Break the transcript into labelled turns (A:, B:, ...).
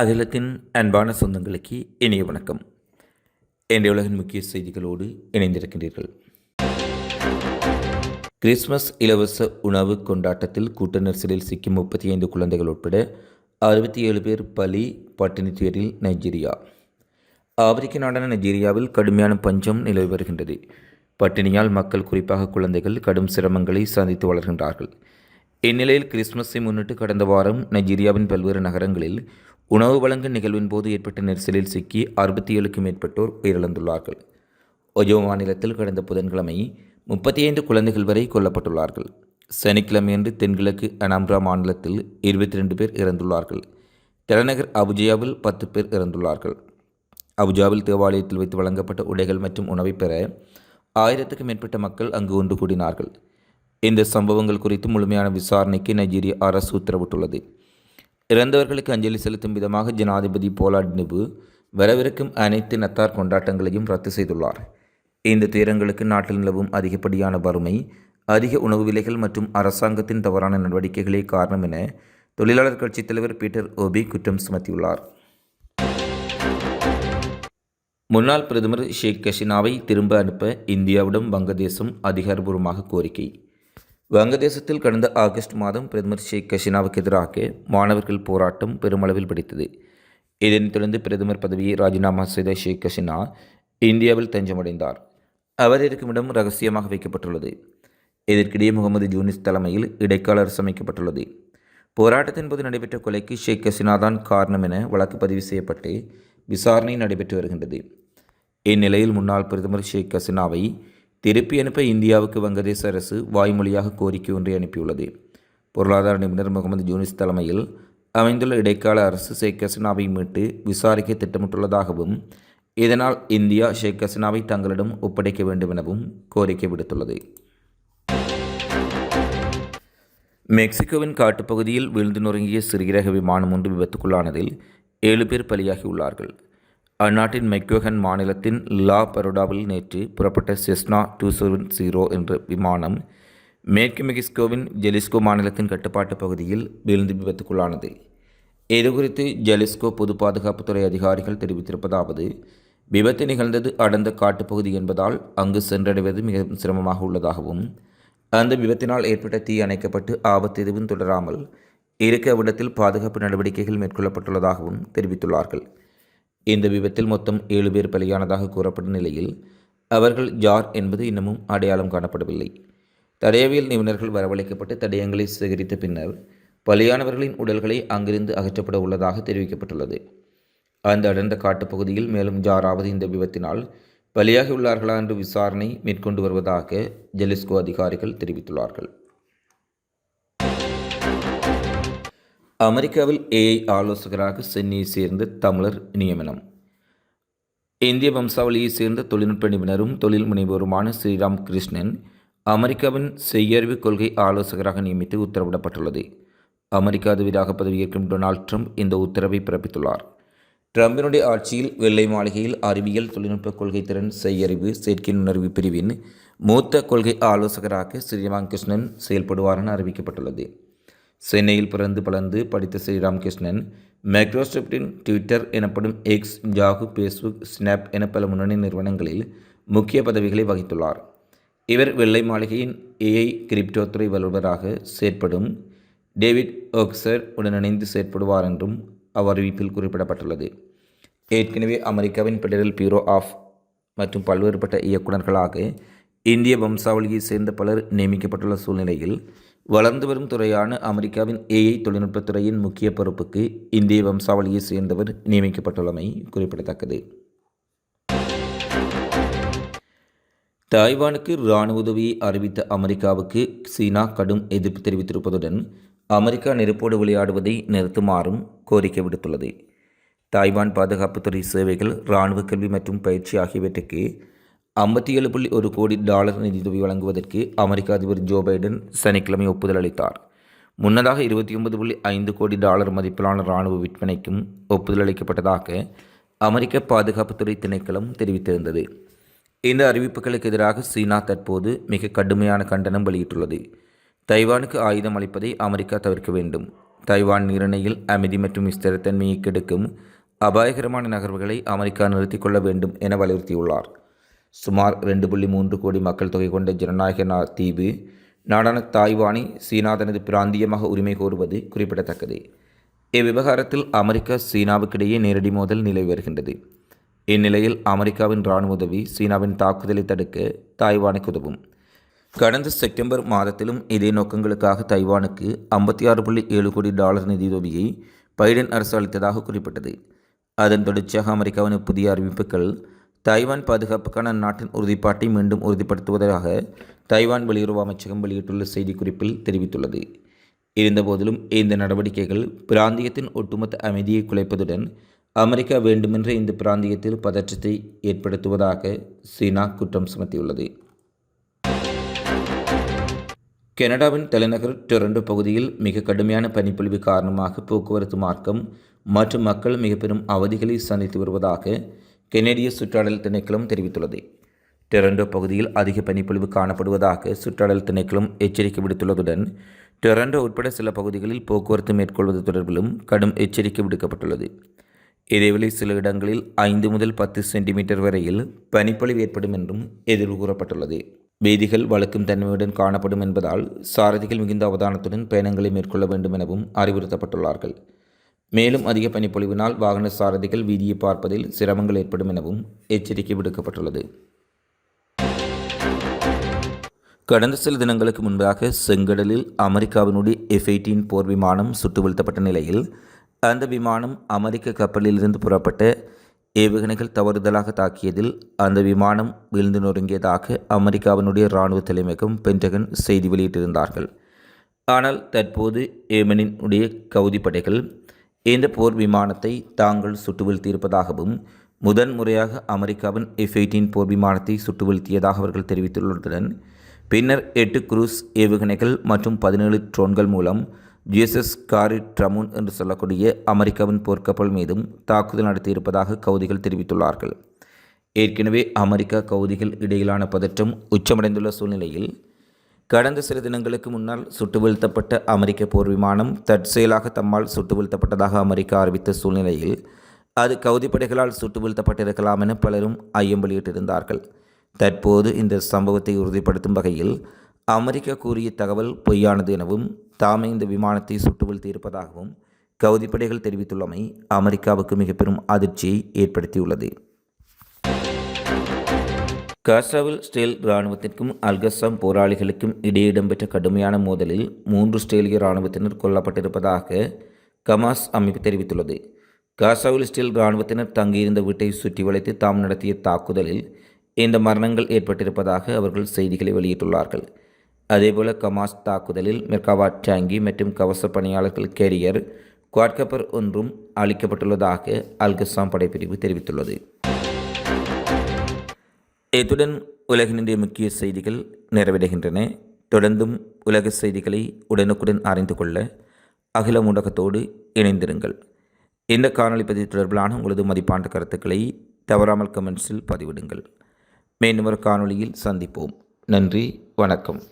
A: அகிலத்தின் அன்பான சொந்தங்களுக்கு இனிய வணக்கம். இன்றைய உலகின் முக்கிய செய்திகளோடு இணைந்திருக்கின்றீர்கள். கிறிஸ்மஸ் இலவச உணவு கொண்டாட்டத்தில் கூட்ட நெரிசலில் சிக்கும் முப்பத்தி ஐந்து குழந்தைகள் உட்பட அறுபத்தி ஏழு பேர் பலி பட்டினி துயரில் நைஜீரியா. ஆப்பிரிக்க நாடான நைஜீரியாவில் கடுமையான பஞ்சம் நிலவி வருகின்றது. பட்டினியால் மக்கள் குறிப்பாக குழந்தைகள் கடும் சிரமங்களை சந்தித்து வளர்கின்றார்கள். இந்நிலையில் கிறிஸ்துமஸை முன்னிட்டு கடந்த வாரம் நைஜீரியாவின் பல்வேறு நகரங்களில் உணவு வழங்கும் நிகழ்வின் போது ஏற்பட்ட நெரிசலில் சிக்கி அறுபத்தி ஏழுக்கும் மேற்பட்டோர் உயிரிழந்துள்ளார்கள். ஒஜோ மாநிலத்தில் கடந்த புதன்கிழமை முப்பத்தி ஐந்து குழந்தைகள் வரை கொல்லப்பட்டுள்ளார்கள். சனிக்கிழமையன்று தென்கிழக்கு அனாம்ரா மாநிலத்தில் இருபத்தி ரெண்டு பேர் இறந்துள்ளார்கள். தலைநகர் அபுஜியாவில் பத்து பேர் இறந்துள்ளார்கள். அபுஜாவில் தேவாலயத்தில் வைத்து வழங்கப்பட்ட உடைகள் மற்றும் உணவை பெற ஆயிரத்துக்கும் மேற்பட்ட மக்கள் அங்கு ஒன்று கூடினார்கள். இந்த சம்பவங்கள் குறித்து முழுமையான விசாரணைக்கு நைஜீரிய அரசு உத்தரவிட்டுள்ளது. இறந்தவர்களுக்கு அஞ்சலி செலுத்தும் விதமாக ஜனாதிபதி போலாட் நிபு வரவிருக்கும் அனைத்து நத்தார் கொண்டாட்டங்களையும் ரத்து செய்துள்ளார். இந்த துயரங்களுக்கு நாட்டில் நிலவும் அதிகப்படியான வறுமை அதிக உணவு விலைகள் மற்றும் அரசாங்கத்தின் தவறான நடவடிக்கைகளே காரணம் என தொழிலாளர் கட்சித் தலைவர் பீட்டர் ஓபி குற்றம் சுமத்தியுள்ளார். முன்னாள் பிரதமர் ஷேக் ஹசீனாவை திரும்ப அனுப்ப இந்தியாவிடம் வங்கதேசம் அதிகாரபூர்வமாக கோரிக்கை. வங்கதேசத்தில் கடந்த ஆகஸ்ட் மாதம் பிரதமர் ஷேக் ஹசீனாவுக்கு எதிராக மாணவர்கள் போராட்டம் பெருமளவில் பிடித்தது இதனைத் தொடர்ந்து பிரதமர் பதவியை ராஜினாமா செய்த ஷேக் ஹசீனா இந்தியாவில் தஞ்சமடைந்தார். அவர் இருக்கும் இடம் ரகசியமாக வைக்கப்பட்டுள்ளது. இதற்கிடையே முகமது ஜூனிஸ் தலைமையில் இடைக்கால அரசு அமைக்கப்பட்டுள்ளது. போராட்டத்தின் போது நடைபெற்ற கொலைக்கு ஷேக் ஹசீனா தான் காரணம் என வழக்கு பதிவு செய்யப்பட்டு விசாரணை நடைபெற்று வருகின்றது. இந்நிலையில் முன்னாள் பிரதமர் ஷேக் ஹசீனாவை திருப்பி அனுப்ப இந்தியாவுக்கு வங்கதேச அரசு வாய்மொழியாக கோரிக்கை ஒன்றை அனுப்பியுள்ளது. பொருளாதார நிபுணர் முகமது ஜூனிஸ் தலைமையில் அமைந்துள்ள இடைக்கால அரசு ஷேக் ஹசீனாவை மீட்டு விசாரிக்க திட்டமிட்டுள்ளதாகவும் இதனால் இந்தியா ஷேக் ஹசீனாவை தங்களிடம் ஒப்படைக்க வேண்டும் எனவும் கோரிக்கை விடுத்துள்ளது. மெக்சிகோவின் காட்டுப்பகுதியில் விழுந்து நொறுங்கிய சிறுகிரக விமானம் ஒன்று விபத்துக்குள்ளானதில் ஏழு பேர் பலியாகியுள்ளார்கள். அந்நாட்டின் மெக்யோகன் மாநிலத்தின் லா பரோடாவில் நேற்று புறப்பட்ட செஸ்னா டூ செவன் ஜீரோ என்ற விமானம் மேற்கு மெக்சிகோவின் ஜெலிஸ்கோ மாநிலத்தின் கட்டுப்பாட்டு பகுதியில் விழுந்து விபத்துக்குள்ளானது. இது குறித்து ஜெலிஸ்கோ பொது பாதுகாப்புத்துறை அதிகாரிகள் தெரிவித்திருப்பதாவது விபத்து நிகழ்ந்தது அடர்ந்த காட்டுப்பகுதி என்பதால் அங்கு சென்றடைவது மிகவும் சிரமமாக உள்ளதாகவும் அந்த விபத்தினால் ஏற்பட்ட தீ அணைக்கப்பட்டு ஆபத்து எதுவும் தொடராமல் இருக்க அவ்விடத்தில் பாதுகாப்பு நடவடிக்கைகள் மேற்கொள்ளப்பட்டுள்ளதாகவும் தெரிவித்துள்ளார்கள். இந்த விபத்தில் மொத்தம் ஏழு பேர் பலியானதாக கூறப்படும் நிலையில் அவர்கள் ஜார் என்பது இன்னமும் அடையாளம் காணப்படவில்லை. தடயவியல் நிபுணர்கள் வரவழைக்கப்பட்டு தடயங்களை சேகரித்த பின்னர் பலியானவர்களின் உடல்களை அங்கிருந்து அகற்றப்பட உள்ளதாக தெரிவிக்கப்பட்டுள்ளது. அந்த அடர்ந்த காட்டுப்பகுதியில் மேலும் ஜாராவது இந்த விபத்தினால் பலியாகியுள்ளார்களா என்று விசாரணை மேற்கொண்டு வருவதாக ஜெலிஸ்கோ அதிகாரிகள் தெரிவித்துள்ளார்கள். அமெரிக்காவில் ஏஐ ஆலோசகராக சென்னையை சேர்ந்த தமிழர் நியமனம். இந்திய வம்சாவளியைச் சேர்ந்த தொழில்நுட்ப நிபுணரும் தொழில் முனைவோருமான ஸ்ரீராம் கிருஷ்ணன் அமெரிக்காவின் செய்யறிவு கொள்கை ஆலோசகராக நியமித்து உத்தரவிடப்பட்டுள்ளது. அமெரிக்க அதிபராக பதவியேற்கும் டொனால்ட் ட்ரம்ப் இந்த உத்தரவை பிறப்பித்துள்ளார். ட்ரம்பினுடைய ஆட்சியில் வெள்ளை மாளிகையில் அறிவியல் தொழில்நுட்ப கொள்கை திறன் செய்யறிவு செயற்கை நுணர்வு பிரிவின் மூத்த கொள்கை ஆலோசகராக ஸ்ரீராம் கிருஷ்ணன் செயல்படுவார் என அறிவிக்கப்பட்டுள்ளது. சென்னையில் பிறந்து பலர்ந்து படித்த ஸ்ரீராமகிருஷ்ணன் மைக்ரோசாஃப்டின் ட்விட்டர் எனப்படும் எக்ஸ் ஜாகு ஃபேஸ்புக் ஸ்னாப் என பல முன்னணி நிறுவனங்களில் முக்கிய பதவிகளை வகித்துள்ளார். இவர் வெள்ளை மாளிகையின் ஏஐ கிரிப்டோ துறை வல்லுநராக செயற்படும் டேவிட் ஓக்சர் உடன் இணைந்து செயற்படுவார் என்றும் அவ்வறிவிப்பில் குறிப்பிடப்பட்டுள்ளது. ஏற்கனவே அமெரிக்காவின் பெடரல் பியூரோ ஆஃப் மற்றும் பல்வேறுபட்ட இயக்குநர்களாக இந்திய வம்சாவளியைச் சேர்ந்த பலர் நியமிக்கப்பட்டுள்ள சூழ்நிலையில் வளர்ந்து வரும் துறையான அமெரிக்காவின் ஏஐ தொழில்நுட்பத் துறையின் முக்கிய பொறுப்புக்கு இந்திய வம்சாவளியைச் சேர்ந்தவர் நியமிக்கப்பட்டுள்ளமை குறிப்பிடத்தக்கது. தாய்வானுக்கு இராணுவ உதவியை அறிவித்த அமெரிக்காவுக்கு சீனா கடும் எதிர்ப்பு தெரிவித்திருப்பதுடன் அமெரிக்கா நெருப்போடு விளையாடுவதை நிறுத்துமாறும் கோரிக்கை விடுத்துள்ளது. தாய்வான் பாதுகாப்புத்துறை சேவைகள் இராணுவ கல்வி மற்றும் பயிற்சி ஆகியவற்றுக்கு ஐம்பத்தி ஏழு புள்ளி ஒரு கோடி டாலர் நிதியுதவி வழங்குவதற்கு அமெரிக்க அதிபர் ஜோ பைடன் சனிக்கிழமை ஒப்புதல் அளித்தார். முன்னதாக இருபத்தி ஒன்பது புள்ளி ஐந்து கோடி டாலர் மதிப்பிலான இராணுவ விற்பனைக்கும் ஒப்புதல் அளிக்கப்பட்டதாக அமெரிக்க பாதுகாப்புத்துறை திணைக்களம் தெரிவித்திருந்தது. இந்த அறிவிப்புகளுக்கு எதிராக சீனா தற்போது மிக கடுமையான கண்டனம் வெளியிட்டுள்ளது. தைவானுக்கு ஆயுதம் அளிப்பதை அமெரிக்கா தவிர்க்க வேண்டும். தைவான் நிர்ணயில் அமைதி மற்றும் ஸ்திரத்தன்மையை கெடுக்கும் அபாயகரமான நகர்வுகளை அமெரிக்கா நிறுத்திக் கொள்ள வேண்டும் என வலியுறுத்தியுள்ளார். சுமார் ரெண்டு புள்ளி மூன்று கோடி மக்கள் தொகை கொண்ட ஜனநாயக நா தீவு நாடான தாய்வானை சீனா தனது பிராந்தியமாக உரிமை கோருவது குறிப்பிடத்தக்கது. இவ்விவகாரத்தில் அமெரிக்கா சீனாவுக்கிடையே நேரடி மோதல் நிலவி வருகின்றது. இந்நிலையில் அமெரிக்காவின் இராணுவ உதவி சீனாவின் தாக்குதலை தடுக்க தாய்வானுக்கு உதவும். கடந்த செப்டம்பர் மாதத்திலும் இதே நோக்கங்களுக்காக தைவானுக்கு ஐம்பத்தி ஆறு புள்ளி ஏழு கோடி டாலர் நிதியுதவியை பைடன் அரசு அளித்ததாக குறிப்பிட்டது. அதன் தொடர்ச்சியாக அமெரிக்காவின் புதிய அறிவிப்புகள் தைவான் பாதுகாப்புக்கான நாட்டின் உறுதிப்பாட்டை மீண்டும் உறுதிப்படுத்துவதாக தைவான் வெளியுறவு அமைச்சகம் வெளியிட்டுள்ள செய்திக்குறிப்பில் தெரிவித்துள்ளது. இருந்தபோதிலும் இந்த நடவடிக்கைகள் பிராந்தியத்தின் ஒட்டுமொத்த அமைதியை குலைப்பதுடன் அமெரிக்கா வேண்டுமென்றே இந்த பிராந்தியத்தில் பதற்றத்தை ஏற்படுத்துவதாக சீனா குற்றம் சுமத்தியுள்ளது. கனடாவின் தலைநகர் டொரண்டோ பகுதியில் மிக கடுமையான பனிப்பொழிவு காரணமாக போக்குவரத்து மார்க்கம் மற்றும் மக்கள் மிக பெரும் அவதிகளை சந்தித்து வருவதாக கெனடிய சுற்றாடல் திணைக்களம் தெரிவித்துள்ளது. டொரண்டோ பகுதியில் அதிக பனிப்பொழிவு காணப்படுவதாக சுற்றாடல் திணைக்களம் எச்சரிக்கை விடுத்துள்ளதுடன் டொரண்டோ உட்பட சில பகுதிகளில் போக்குவரத்து மேற்கொள்வது தொடர்பிலும் கடும் எச்சரிக்கை விடுக்கப்பட்டுள்ளது. இதேவேளை சில இடங்களில் ஐந்து முதல் பத்து சென்டிமீட்டர் வரையில் பனிப்பொழிவு ஏற்படும் என்றும் எதிர்வு கூறப்பட்டுள்ளது. வீதிகள் வழக்கும் தன்மையுடன் காணப்படும் என்பதால் சாரதிகள் மிகுந்த அவதானத்துடன் பயணங்களை மேற்கொள்ள வேண்டும் எனவும் அறிவுறுத்தப்பட்டுள்ளார்கள். மேலும் அதிக பனிப்பொழிவினால் வாகன சாரதிகள் வீதியை பார்ப்பதில் சிரமங்கள் ஏற்படும் எனவும் எச்சரிக்கை விடுக்கப்பட்டுள்ளது. கடந்த சில தினங்களுக்கு முன்பாக செங்கடலில் அமெரிக்காவினுடைய எஃப் எயிட்டீன் போர் விமானம் சுட்டு வீழ்த்தப்பட்ட நிலையில் அந்த விமானம் அமெரிக்க கப்பலிலிருந்து புறப்பட்ட ஏவுகணைகள் தவறுதலாக தாக்கியதில் அந்த விமானம் வீழ்ந்து நொறுங்கியதாக அமெரிக்காவினுடைய இராணுவ தலைமையகம் பென்டகன் செய்தி வெளியிட்டிருந்தார்கள். ஆனால் தற்போது ஏமனினுடைய கவுதி படைகள் இந்த போர் விமானத்தை தாங்கள் சுட்டு வீழ்த்தியிருப்பதாகவும் முதன் முறையாக அமெரிக்காவின் எஃப் எயிட்டீன் போர் விமானத்தை சுட்டு வீழ்த்தியதாக அவர்கள் தெரிவித்துள்ளதுடன் பின்னர் எட்டு குரூஸ் ஏவுகணைகள் மற்றும் பதினேழு ட்ரோன்கள் மூலம் ஜிஎஸ்எஸ் காரி ட்ரமுன் என்று சொல்லக்கூடிய அமெரிக்காவின் போர்க்கப்பல் மீதும் தாக்குதல் நடத்தியிருப்பதாக கவுதிகள் தெரிவித்துள்ளார்கள். ஏற்கனவே அமெரிக்கா கவுதிகள் இடையிலான பதற்றம் உச்சமடைந்துள்ள சூழ்நிலையில் கடந்த சில தினங்களுக்கு முன்னால் சுட்டு வீழ்த்தப்பட்ட அமெரிக்க போர் விமானம் தற்செயலாக தம்மால் சுட்டு வீழ்த்தப்பட்டதாக அமெரிக்கா அறிவித்த சூழ்நிலையில் அது கவுதிப்படைகளால் சுட்டு வீழ்த்தப்பட்டிருக்கலாம் என பலரும் ஐயம் வெளியிட்டிருந்தார்கள். தற்போது இந்த சம்பவத்தை உறுதிப்படுத்தும் வகையில் அமெரிக்கா கூறிய தகவல் பொய்யானது எனவும் தாமே இந்த விமானத்தை சுட்டு வீழ்த்தியிருப்பதாகவும் கவுதிப்படைகள் தெரிவித்துள்ளமை அமெரிக்காவுக்கு மிக பெரும் அதிர்ச்சியை ஏற்படுத்தியுள்ளது. காசாவில் ஸ்டேல் இராணுவத்திற்கும் அல்கசாம் போராளிகளுக்கும் இடையே இடம்பெற்ற கடுமையான மோதலில் மூன்று ஸ்டேலிய இராணுவத்தினர் கொல்லப்பட்டிருப்பதாக கமாஸ் அமைப்பு தெரிவித்துள்ளது. காசாவில் ஸ்டேல் இராணுவத்தினர் தங்கியிருந்த வீட்டை சுற்றி வளைத்து தாம் நடத்திய தாக்குதலில் இந்த மரணங்கள் ஏற்பட்டிருப்பதாக அவர்கள் செய்திகளை வெளியிட்டுள்ளார்கள். அதேபோல கமாஸ் தாக்குதலில் மெர்காவா டேங்கி மற்றும் கவச பணியாளர்கள் கேரியர் குவாட்கப்பர் ஒன்றும் அளிக்கப்பட்டுள்ளதாக அல்கசாம் படைப்பிரிவு தெரிவித்துள்ளது. இத்துடன் உலகினுடைய முக்கிய செய்திகள் நிறைவடைகின்றன. தொடர்ந்தும் உலக செய்திகளை உடனுக்குடன் அறிந்து கொள்ள அகில ஊடகத்தோடு இணைந்திருங்கள். இந்த காணொலி பதிவு தொடர்பிலான உங்களது மதிப்பான கருத்துக்களை தவறாமல் கமெண்ட்ஸில் பதிவிடுங்கள். மீண்டும் ஒரு காணொளியில் சந்திப்போம். நன்றி வணக்கம்.